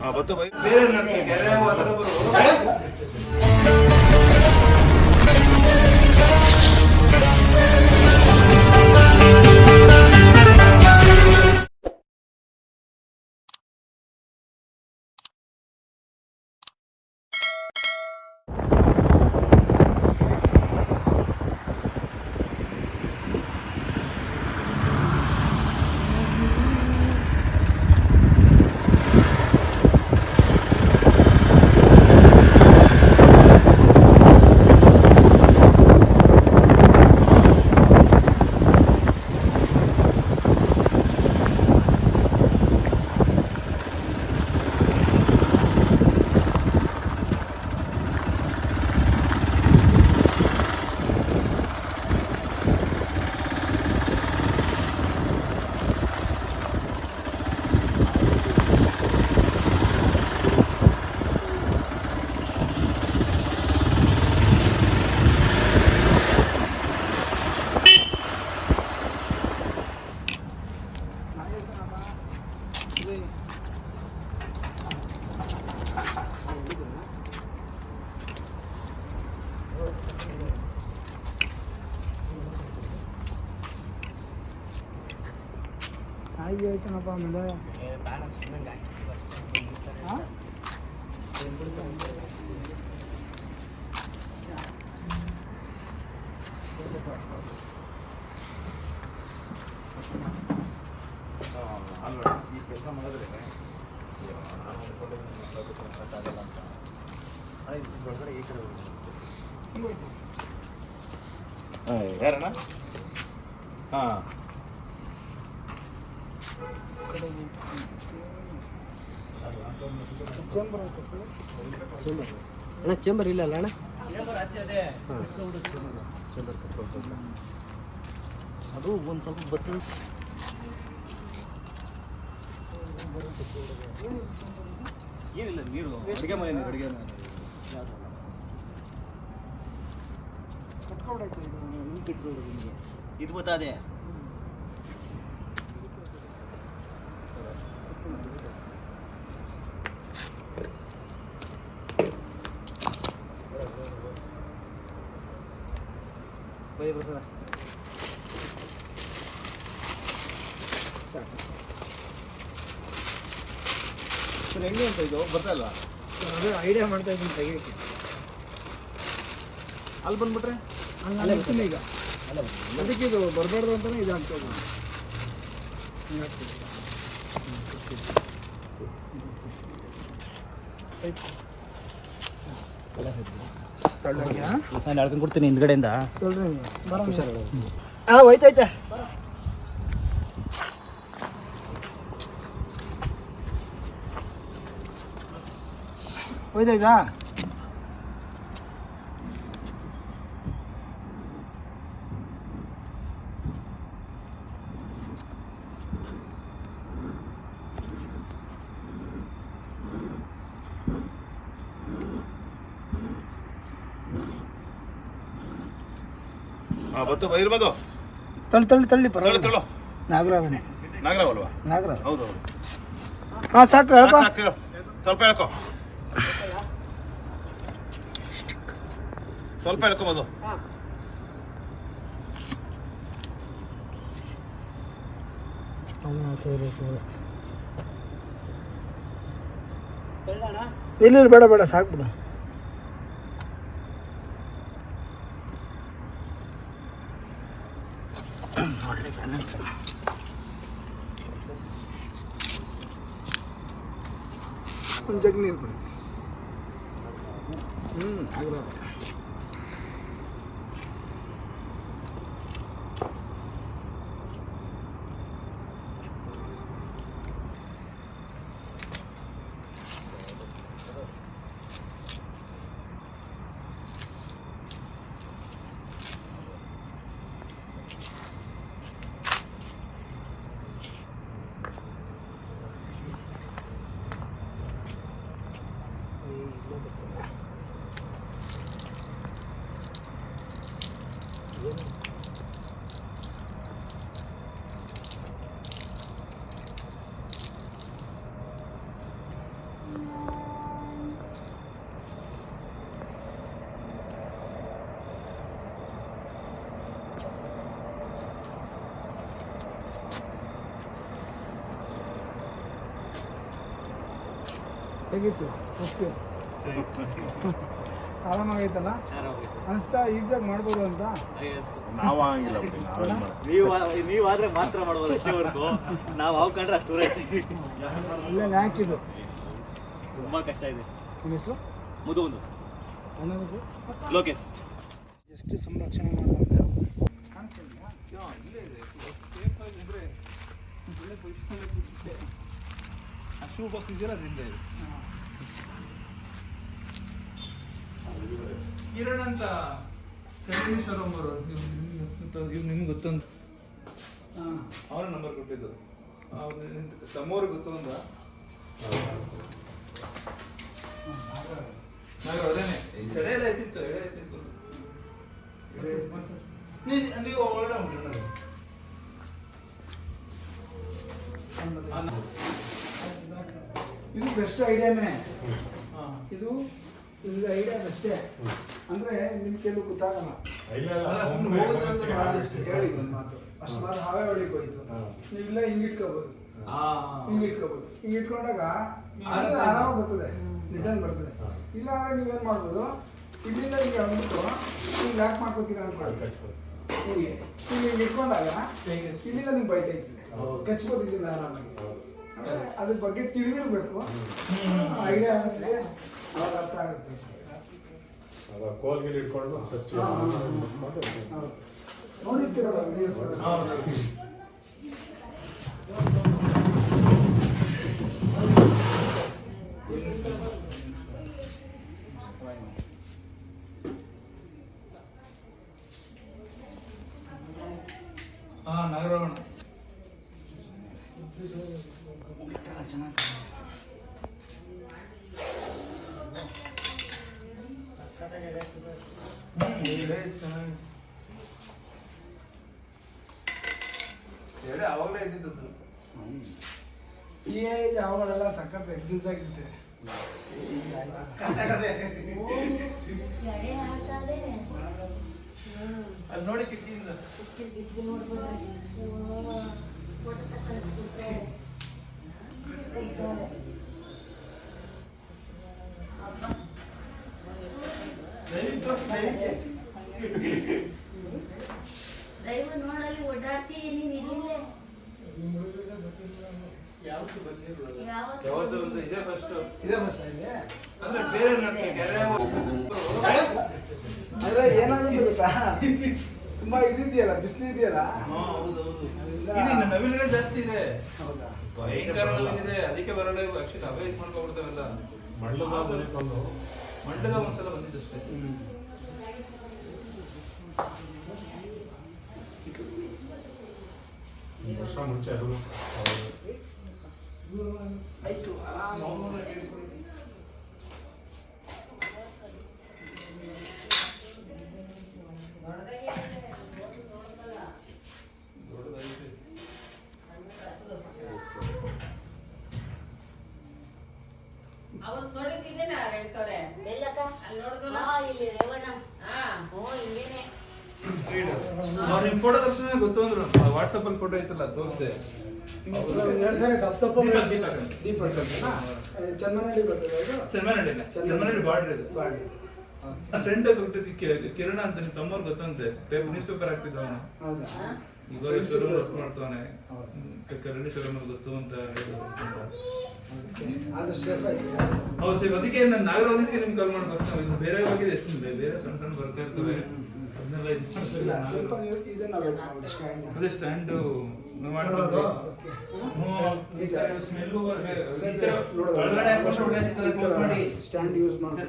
ಹಾಂ ಬತ್ತ ಬೈ. ಐತನಪ್ಪ ಆಮೇಲೆ ಹಾಂ ಈ ಕೆಲಸ ಮಾಡಿದ್ರೆ ನಾನು ಅನ್ಕೊಂಡೆ ಮಾತಾಡೋಕ್ಕಾಗಲ್ಲ ಅಂತ ಅಣ್ಣ, ಇದು ಒಳಗಡೆ ಈ ಕಡೆ ಹೋಗ್ಬೇಕು. ಹಾಂ ಯಾರಣ್ಣ ಹಾಂ ಚೇಂಬರ್ ಐತಪ್ಪ ಚೇಂಬರ್ ಅಣ್ಣ ಚೇಂಬರ್ ಇಲ್ಲ ಅಲ್ಲ ಅಣ್ಣ? ಅದು ಒಂದು ಸ್ವಲ್ಪ ಬರ್ತದೆ ಏನಿಲ್ಲ ನೀರು. ಅಡುಗೆ ಮನೆ ಅಡುಗೆ ಮನೆ ಕಟ್ಕೊಂಡೈತೆ ಇದು. ಗೊತ್ತಾದೆ ಇದು ಬತ್ತದೆ ಬೈ ಪ್ರಸಾದ ಸಾಕು ಸರ್ ಹೆಂಗೆ ಅಂತ ಇದು? ಬರ್ತಾ ಇಲ್ವಾ? ಅದೇ ಐಡಿಯಾ ಮಾಡ್ತಾ ಇದ್ದೀನಿ ತೆಗಿಯೋಕ್ಕೆ ಅಲ್ಲಿ ಬಂದ್ಬಿಟ್ರೆ? ಈಗ. ಅಲ್ಲ ಅದಕ್ಕೆ ಇದು ಬರಬಾರ್ದು ಅಂತಲೇ ಇದು ಹಿಂಗಾಗ್ತದೆ ಇದ್ದೀನಿ. ನಾನು ಕೊಡ್ತೀನಿ ಹಿಂದ್ಗಡೆಯಿಂದ. ತೊಳ್ರಿ ಬರೋಣ ಹಾಂ ಹೋಯ್ತೈತೆ ಹೋಯ್ತಾಯ್ತಾ? ಹಾಂ ಬತ್ತು ಇರ್ಬೋದು ತಳ್ಳಿ ತಳ್ಳಿ ತಳ್ಳಿ ತಗೊಳ್ಳಿ ಪರವಾಗಿಲ್ಲ ತಗೊಳ್ಳೋ ನಾಗರಾವನೇ ನಾಗರಾವ್ ಅಲ್ವಾ? ನಾಗರಾವ್ ಹೌದು ಹಾಂ ಸಾಕು ಹೇಳ್ಕೊ. ಸ್ವಲ್ಪ ಹೇಳ್ಕೊ. ಸ್ವಲ್ಪ ಹೇಳ್ಕೊಂಬೋದು ಇಲ್ಲ ಇಲ್ಲ ಬೇಡ ಬೇಡ ಸಾಕು ಬಿಡು. ಒಳ್ಳೆ ಬ್ಯಾಲೆನ್ಸ್ ಒಂದು ಜಗ್ ನೀರು ಕೊಡಿ. ಹ್ಞೂ ಆಗ್ರ ಹೇಗಿತ್ತು? ಫಸ್ಟ್ ಆರಾಮಾಗೈತಲ್ಲ? ಅನಿಸ್ತಾ ಈಸಿಯಾಗಿ ಮಾಡ್ಬೋದು ಅಂತ? ನಾವು ಆಗಿಲ್ಲ ನೀವು ನೀವಾದ್ರೆ ಮಾತ್ರ ಮಾಡ್ಬೋದು ಅಷ್ಟೇ ಹೊರತು. ನಾವು ಅವು ಕಂಡ್ರೆ ಅಷ್ಟು ದೂರ ಐತಿ ತುಂಬ ಕಷ್ಟ ಇದೆ. ನಿಮ್ಮ ಹೆಸರು? ಮುದು ಒಂದು ಹೆಸರು? ಲೋಕೇಶ್. ಎಷ್ಟು ಸಂರಕ್ಷಣೆ ಮಾಡುವಂತೆ ಕಿರಣ್ ಅಂತ ಕಲ್ಲೇಶ್ವರಂ ಅವರು ಇವ್ ನಿಮ್ಗೆ ಗೊತ್ತಂತ ಅವರ ನಂಬರ್ ಕೊಟ್ಟಿದ್ದು. ಅವ್ರು ತಮ್ಮವ್ರಿಗೆ ಗೊತ್ತು ನಾಗ ಇದು ಬೆಸ್ಟ್ ಐಡಿಯಾನೇ ಹಾ. ಇದು ನಿಮ್ಗೆ ಐಡಿಯಾ ಅಷ್ಟೇ. ಅಂದ್ರೆ ನಿಮ್ ಕೆಲವು ಗೊತ್ತಾಗಲ್ಲ. ಹೇಳಿ ಒಂದು ಮಾತು. ಅಷ್ಟು ಮಾತು ಹಾವೇ ಹೋಯ್ತು ನೀವಿಲ್ಲ ಹಿಂಗ್ ಇಟ್ಕೋಬೋದು. ಹಿಂಗ್ ಇಟ್ಕೋಬೋದು. ಹಿಂಗ್ ಇಟ್ಕೊಂಡಾಗ ಅದು ಆರಾಮ ಬರ್ತದೆ. ರಿಟರ್ನ್ ಬರ್ತದೆ. ಇಲ್ಲ ಅಂದ್ರೆ ನೀವೇನ್ ಮಾಡ್ಬೋದು ಇಲ್ಲಿಂದ ಹಿಂಗೆ ಅಂದ್ಬಿಟ್ಟು ನೀವು ಲ್ಯಾಕ್ ಮಾಡ್ಕೋತೀರ ಅನ್ಕೊಳ್ಳಿ. ಹೀಗೆ. ಹಿಂಗೆ ಹಿಂಗೆ ಇಟ್ಕೊಂಡಾಗ ಇಲ್ಲಿಂದ ನಿಮ್ಗೆ ಬೈತಾ ಇರ್ತದೆ ಕಚ್ಬೋದು ಇಲ್ಲಿಂದ ಆರಾಮಾಗಿ. ಅಂದ್ರೆ ಬಗ್ಗೆ ತಿಳಿದಿರ್ಬೇಕು. ಐಡಿಯಾ ಅಂದ್ರೆ ಅವಾಗ ಅರ್ಥ ಆಗುತ್ತೆ. ಕೋಲ್ಗಿಲ್ ಇಟ್ಕೊಂಡು. ನೋಡಿರ್ತೀರಲ್ಲ ಚೆನ್ನಾಗಿ ಈ ಏಜ್ ಅವುಗಳೆಲ್ಲ ಸಖತ್ ಎಕ್ಸೈಸ್ ಆಗಿರುತ್ತೆ. ನೋಡಿ ಕಿಟಕಿಯಿಂದ ಇದು ನೋಡ್ಬಿಡ್ರಿ ಫೋಟೋ ತಗೊಂಡ್ಬಿಟ್ರೆ ದೈವ ನೋಡಲ್ಲಿ ಓಡಾಡ್ತಿ ನೀನ್ ಯಾವತ್ತೂ ಒಂದು ಇದೇ ಫಸ್ಟ್ ಇದೇ ಬಸ್ ಇದೆ ಅಂದ್ರೆ ಬೇರೆ ಅಂದ್ರೆ ಏನಾಗುತ್ತೆ ಗೊತ್ತಾ? ತುಂಬಾ ಇದೆಯಲ್ಲ ಬಿಸಿಲು ಇದೆಯಲ್ಲ? ಹೌದೌದು ನವಿಲೇ ನವಿಲುಗಳು ಜಾಸ್ತಿ ಇದೆ. ಹೌದಾ? ಭಯಂಕರ ನವಿಲಿದೆ. ಅದಕ್ಕೆ ಬರಲ್ಲ ಅಕ್ಷರ ಆಕ್ಚುಲಿ ಅವೇ ಇದು ಮಾಡ್ಕೊಬಿಡ್ತಾವೆಲ್ಲ. ಮಳ್ಳದ ಮಂಡಲ ಒಂದ್ಸಲ ಬಂದಿದ್ದಷ್ಟೇ. ವರ್ಷ ಮುಂಚೆ ಆಯ್ತು ಆರಾಮ ಅವ್ರು ನಿಮ್ ಫೋಟೋ ತಕ್ಷಣ ಗೊತ್ತು ಅಂದ್ರು ವಾಟ್ಸಪ್ ಅಲ್ಲಿ ಫೋಟೋ ಐತಲ್ಲ ತೋರಿಸ್ದೆ ಚೆನ್ನಮನೆಹಳ್ಳಿ ಬಾರ್ಡರ್ ಇದು. ಫ್ರೆಂಡ್ ಕಿರಣ ಅಂತ ನಿಮ್ ತಮ್ಮವ್ರು ಗೊತ್ತಂತೆ. ನ್ಯೂಸ್ ಪೇಪರ್ ಹಾಕ್ತಿದ್ದ ಅವನು ಶೋರೂಮ್ ವರ್ಕ್ ಮಾಡ್ತಾನೆ. ಕರಡಿ ಶೋರೂಮ್ ಗೊತ್ತು ಅಂತ ಹೇಳಿದ್ರು. ಹೌದು ಸರ್ ಅದಕ್ಕೆ ನಾನು ನಿಮ್ಗೆ ಕಾಲ್ ಮಾಡ್ಬೇಕು ನಾವು ಇನ್ನು ಬೇರೆ ಹೋಗಿದೆ ಎಷ್ಟು ಬೇರೆ ಸಣ್ಣ ಸಣ್ಣ ಬರ್ತಾ ಇರ್ತವೆ. ಅದನ್ನೆಲ್ಲ ಮಾಡಿ ಸ್ಟ್ಯಾಂಡ್ ಅದೇ ಸ್ಟ್ಯಾಂಡ್ ತರ close ಮಾಡಿ. ಸ್ಟ್ಯಾಂಡ್ ಯೂಸ್ ಮಾಡಿ